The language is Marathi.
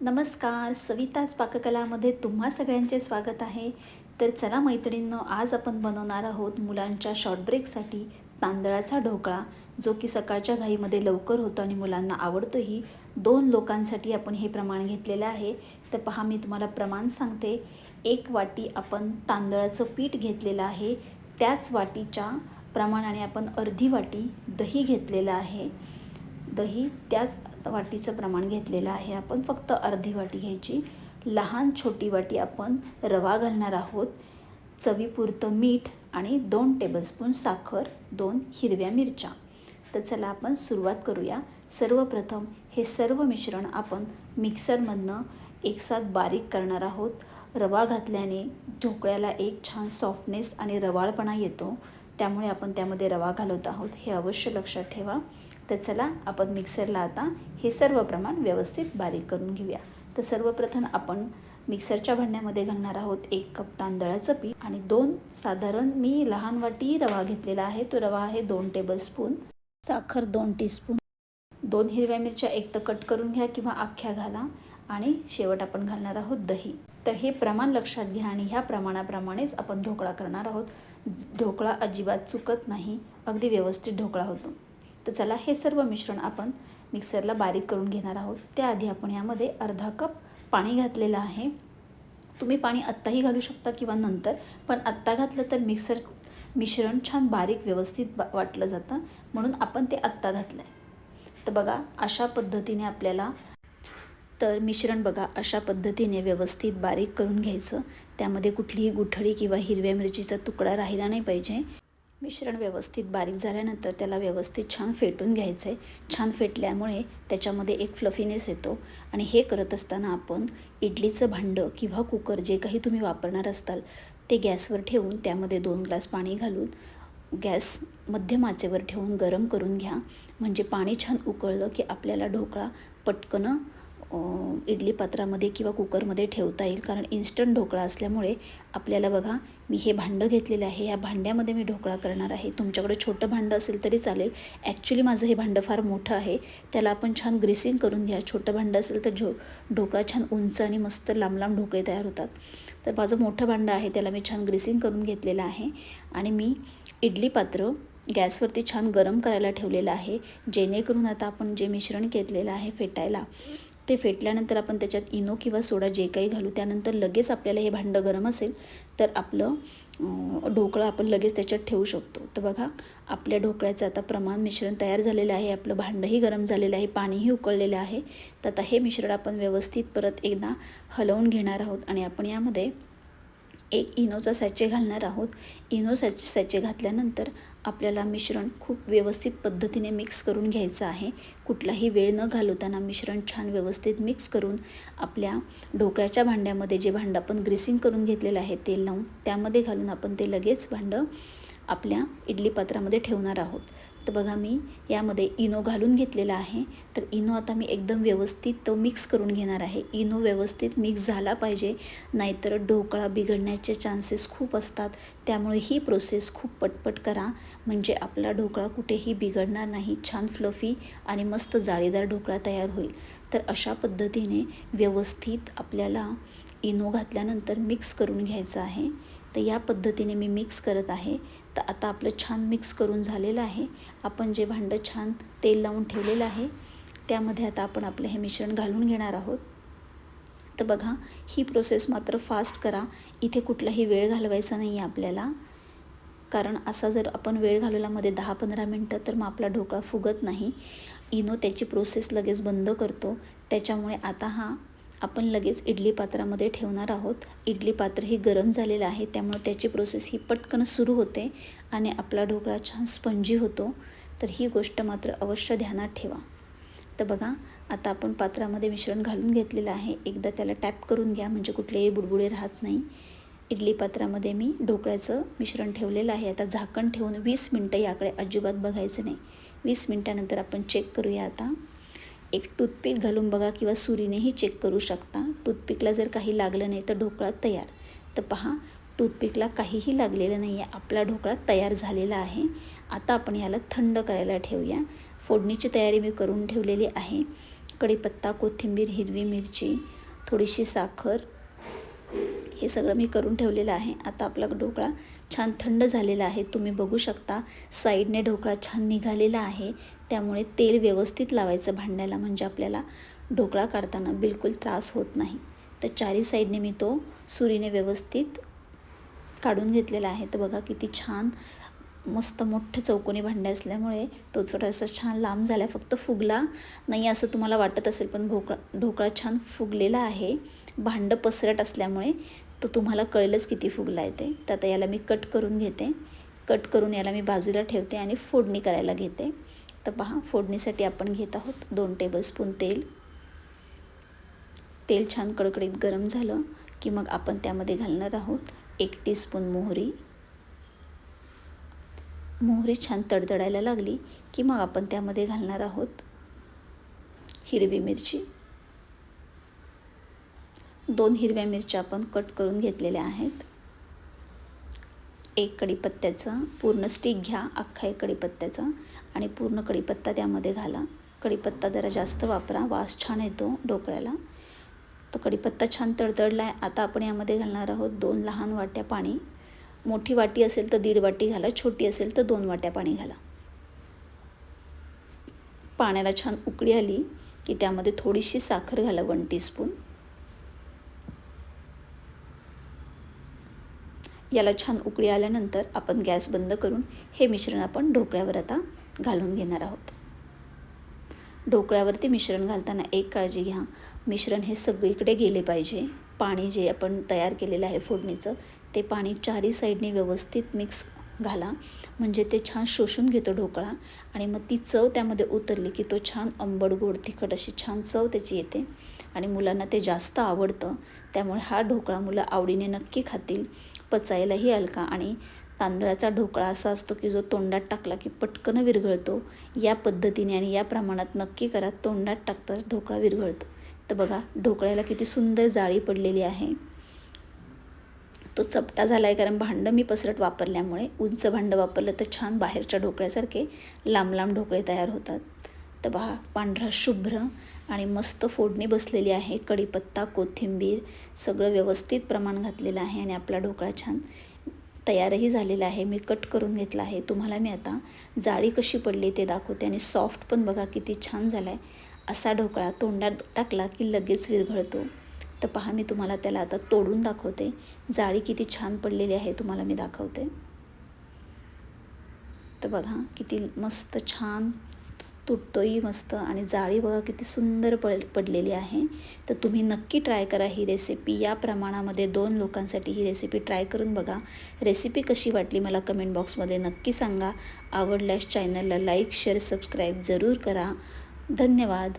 नमस्कार सविताच पाककलामध्ये तुम्हा सगळ्यांचे स्वागत आहे. तर चला मैत्रिणींनो आज आपण बनवणार आहोत मुलांच्या शॉर्ट ब्रेकसाठी तांदळाचा ढोकळा जो की सकाळच्या घाईमध्ये लवकर होतो आणि मुलांना आवडतोही. दोन लोकांसाठी आपण हे प्रमाण घेतलेलं आहे. तर पहा मी तुम्हाला प्रमाण सांगते. एक वाटी आपण तांदळाचं पीठ घेतलेलं आहे. त्याच वाटीच्या प्रमाणाने आपण अर्धी वाटी दही घेतलेलं आहे. दही त्याच वाटीचं प्रमाण घेतलेलं आहे. आपण फक्त अर्धी वाटी घ्यायची. लहान छोटी वाटी आपण रवा घालणार आहोत. चवीपुरतं मीठ आणि दोन टेबलस्पून साखर दोन हिरव्या मिरच्या. तर चला आपण सुरुवात करूया. सर्वप्रथम हे सर्व मिश्रण आपण मिक्सरमधनं एकसाथ बारीक करणार आहोत. रवा घातल्याने ढोकळ्याला एक छान सॉफ्टनेस आणि रवाळपणा येतो. त्यामुळे आपण त्यामध्ये रवा घालत आहोत. हे अवश्य लक्षात ठेवा. तर चला आपण मिक्सरला आता हे सर्व प्रमाण व्यवस्थित बारीक करून घेऊया. तर सर्वप्रथम आपण मिक्सरच्या भांड्यामध्ये घालणार आहोत एक कप तांदळाचं पीठ आणि दोन साधारण मी लहान वाटी रवा घेतलेला आहे. तो रवा आहे दोन टेबलस्पून साखर दोन टीस्पून दोन हिरव्या मिरच्या एक तर कट करून घ्या किंवा अख्ख्या घाला आणि शेवट आपण घालणार आहोत दही. तर हे प्रमाण लक्षात घ्या आणि ह्या प्रमाणाप्रमाणेच आपण ढोकळा करणार आहोत. ढोकळा अजिबात चुकत नाही. अगदी व्यवस्थित ढोकळा होतो. तर चला हे सर्व मिश्रण आपण मिक्सरला बारीक करून घेणार आहोत. त्याआधी आपण यामध्ये अर्धा कप पाणी घातलेलं आहे. तुम्ही पाणी आत्ताही घालू शकता किंवा नंतर पण आत्ता घातलं तर मिक्सर मिश्रण छान बारीक व्यवस्थित बा वाटलं जातं. म्हणून आपण ते आत्ता घातलं आहे तर बघा अशा पद्धतीने आपल्याला तर मिश्रण बघा अशा पद्धतीने व्यवस्थित बारीक करून घ्यायचं. त्यामध्ये कुठलीही गुठळी किंवा हिरव्या मिरचीचा तुकडा राहिला नाही पाहिजे. मिश्रण व्यवस्थित बारीक झाल्यानंतर त्याला व्यवस्थित छान फेटून घ्यायचं आहे छान फेटल्यामुळे त्याच्यामध्ये एक फ्लफीनेस येतो. आणि हे करत असताना आपण इडलीचं भांडं किंवा कुकर जे काही तुम्ही वापरणार असताल ते गॅसवर ठेवून त्यामध्ये दोन ग्लास पाणी घालून गॅस मध्यम आचेवर ठेवून गरम करून घ्या. म्हणजे पाणी छान उकळलं की आपल्याला ढोकळा पटकन इडली पात्रामध्ये किंवा कुकरमध्ये ठेवता येईल. कारण इन्स्टंट ढोकळा असल्यामुळे आपल्याला बघा मी हे भांडं घेतलेलं आहे. या भांड्यामध्ये मी ढोकळा करणार आहे. तुमच्याकडे छोटं भांडं असेल तरी चालेल. ॲक्च्युली माझं हे भांडं फार मोठं आहे. त्याला आपण छान ग्रेसिंग करून घ्या. छोटं भांडं असेल तर झो ढोकळा छान उंच आणि मस्त लांब लांब ढोकळे तयार होतात. तर माझं मोठं भांडं आहे. त्याला मी छान ग्रेसिंग करून घेतलेलं आहे. आणि मी इडली पात्र गॅसवरती छान गरम करायला ठेवलेलं आहे. जेणेकरून आता आपण जे मिश्रण घेतलेलं आहे फेटायला ते फेटल्यानंतर आपण त्याच्यात इनो किंवा सोडा जे काही घालू त्यानंतर लगेच आपल्याला हे भांडं गरम असेल तर आपलं ढोकळं आपण लगेच त्याच्यात ठेवू शकतो. तर बघा आपल्या ढोकळ्याचं आता प्रमाण मिश्रण तयार झालेलं आहे आपलं भांडंही गरम झालेलं आहे पाणीही उकळलेलं आहे. तर आता हे मिश्रण आपण व्यवस्थित परत एकदा हलवून घेणार आहोत आणि आपण यामध्ये एक इनोचा सॅचे घालणार आहोत. इनो सॅच सॅचे घातल्यानंतर आपल्याला मिश्रण खूप व्यवस्थित पद्धतीने मिक्स करून घ्यायचं आहे. कुठलाही वेळ न घालवताना मिश्रण छान व्यवस्थित मिक्स करून आपल्या ढोकळ्याच्या भांड्यामध्ये जे भांडं आपण ग्रेसिंग करून घेतलेलं आहे तेल लावून त्यामध्ये घालून आपण ते लगेच भांडं आपल्या इडली पात्रामध्ये ठेवणार आहोत. तर बघा मी यामध्ये इनो घालून घेतलेला आहे. तर इनो आता मी एकदम व्यवस्थित तो मिक्स करून घेणार आहे. इनो व्यवस्थित मिक्स झाला पाहिजे. नाहीतर ढोकळा बिघडण्याचे चान्सेस खूप असतात. त्यामुळे ही प्रोसेस खूप पटपट करा. म्हणजे आपला ढोकळा कुठेही बिघडणार नाही छान फ्लफी आणि मस्त जाळीदार ढोकळा तयार होईल. तर अशा पद्धतीने व्यवस्थित आपल्याला इनो घातल्यानंतर मिक्स करून घ्यायचं आहे. तर या पद्धतीने मी मिक्स करत आहे. तर आता आपलं छान मिक्स करून झालेलं आहे. आपण जे भांडं छान तेल लावून ठेवलेलं आहे त्यामध्ये आता आपण आपलं हे मिश्रण घालून घेणार आहोत. तर बघा ही प्रोसेस मात्र फास्ट करा. इथे कुठलाही वेळ घालवायचा नाही आहे आपल्याला. कारण असा जर आपण वेळ घालवल्यामध्ये दहा पंधरा मिनटं तर मग आपला ढोकळा फुगत नाही. इनो त्याची प्रोसेस लगेच बंद करतो. त्याच्यामुळे आता हा आपण लगेच इडली पात्रामध्ये ठेवणार आहोत. इडली पात्र हे गरम झालेलं आहे त्यामुळे त्याची प्रोसेस ही पटकन सुरू होते आणि आपला ढोकळा छान स्पंजी होतो. तर ही गोष्ट मात्र अवश्य ध्यानात ठेवा. तर बघा आता आपण पात्रामध्ये मिश्रण घालून घेतलेलं आहे. एकदा त्याला टॅप करून घ्या म्हणजे कुठलेही बुडबुडे राहत नाही. इडली पात्रामध्ये मी ढोकळ्याचं मिश्रण ठेवलेलं आहे. आता झाकण ठेवून वीस मिनटं याकडे अजिबात बघायचं नाही. वीस मिनटानंतर आपण चेक करूया आता. एक टूथपिक घालून बघा किंवा सुरीनेही चेक करू शकता. टूथपिकला जर काही लागलं नाही तर ढोकळा तयार. तर पहा टूथपिकला काहीही लागलेलं नाही आहे आपला ढोकळा तयार झालेला आहे. आता आपण याला थंड करायला ठेवूया. फोडणीची तयारी मी करून ठेवलेली आहे. कढीपत्ता कोथिंबीर हिरवी मिरची थोडीशी साखर हे सगळं मी करून ठेवलेलं आहे. आता आपला ढोकळा छान थंड झालेला आहे. तुम्ही बघू शकता साईडने ढोकळा छान निघालेला आहे. त्यामुळे तेल व्यवस्थित लावायचं भांड्याला म्हणजे आपल्याला ढोकळा काढताना बिलकुल त्रास होत नाही. तर चारी साईडने मी तो सुरीने व्यवस्थित काढून घेतलेला आहे. तर बघा किती छान मस्त मोठे चौकोनी भांडे असल्यामुळे तो थोडासा छान लांब झाला. फक्त फुगला नाही असं तुम्हाला वाटत असेल पण भोकळा ढोकळा छान फुगलेला आहे. भांडं पसरट असल्यामुळे तो तुम्हाला कळेलच किती फुगला आहे ते. तर आता याला मी कट करून घेते. कट करून याला मी बाजूला ठेवते आणि फोडणी करायला घेते. तर पहा फोडणीसाठी आपण घेत आहोत दोन टेबलस्पून तेल. तेल छान कडकडीत गरम झालं की मग आपण त्यामध्ये घालणार आहोत एक टीस्पून मोहरी. मोहरी छान तडतडायला लागली की मग आपण त्यामध्ये घालणार आहोत हिरवी मिरची. दोन हिरव्या मिरच्या आपण कट करून घेतलेल्या आहेत. एक कढीपत्त्याचा पूर्ण स्टिक घ्या अख्खा एक कढीपत्त्याचा आणि पूर्ण कढीपत्ता त्यामध्ये घाला. कढीपत्ता जरा जास्त वापरा वास छान येतो ढोकळ्याला तर कढीपत्ता छान तडतडला आहे आता आपण यामध्ये घालणार आहोत दोन लहान वाट्या पाणी. मोठी वाटी असेल तर दीड वाटी घाला छोटी असेल तर दोन वाट्या पाणी घाला. पाण्याला छान उकळी आली की त्यामध्ये थोडीशी साखर घाला वन टीस्पून. याला छान उकळी आल्यानंतर आपण गॅस बंद करून हे मिश्रण आपण ढोकळ्यावर आता घालून घेणार आहोत. ढोकळ्यावरती मिश्रण घालताना एक काळजी घ्या. मिश्रण हे सगळीकडे गेले पाहिजे. पाणी जे आपण तयार केलेलं आहे फोडणीचं ते पाणी चारी साईडने व्यवस्थित मिक्स घाला. म्हणजे ते छान शोषून घेतो ढोकळा आणि मग ती चव त्यामध्ये उतरली की तो छान आंबट गोड तिखट अशी छान चव त्याची येते. आणि मुलांना ते जास्त आवडतं. त्यामुळे हा ढोकळा मुलं आवडीने नक्की खातील. पचायलाही हलका आणि तांदळाचा ढोकळा असा असतो की जो तोंडात टाकला की पटकन विरघळतो. या पद्धतीने आणि या प्रमाणात नक्की करा. तोंडात टाकताच ढोकळा विरघळतो. तर बघा ढोकळ्याला किती सुंदर जाळी पडलेली आहे. तो चपटा झाला आहे कारण भांडं मी पसरट वापरल्यामुळे. उंच भांडं वापरलं तर छान बाहेरच्या ढोकळ्यासारखे लांब लांब ढोकळे तयार होतात. तर पहा पांढरा शुभ्र आणि मस्त फोडणी बसलेली आहे. कढीपत्ता कोथिंबीर सगळं व्यवस्थित प्रमाण घातलेलं आहे आणि आपला ढोकळा छान तयारही झालेला आहे. मी कट करून घेतला आहे. तुम्हाला मी आता जाळी कशी पडली ते दाखवते आणि सॉफ्ट पण बघा किती छान झाला आहे असा ढोकळा तोंडात टाकला की लगेच विरघळतो. तर पहा मी तुम्हाला त्याला आता तोडून दाखवते. जाळी किती छान पडलेली आहे तुम्हाला मी दाखवते. तर बघा किती मस्त छान तुटतोही मस्त. आणि जाळी बघा किती सुंदर पड पडलेली आहे. तर तुम्ही नक्की ट्राय करा ही रेसिपी. या प्रमाणामध्ये दोन लोकांसाठी ही रेसिपी ट्राय करून बघा. रेसिपी कशी वाटली मला कमेंट बॉक्समध्ये नक्की सांगा. आवडल्यास चॅनलला लाईक शेअर सबस्क्राईब जरूर करा. धन्यवाद.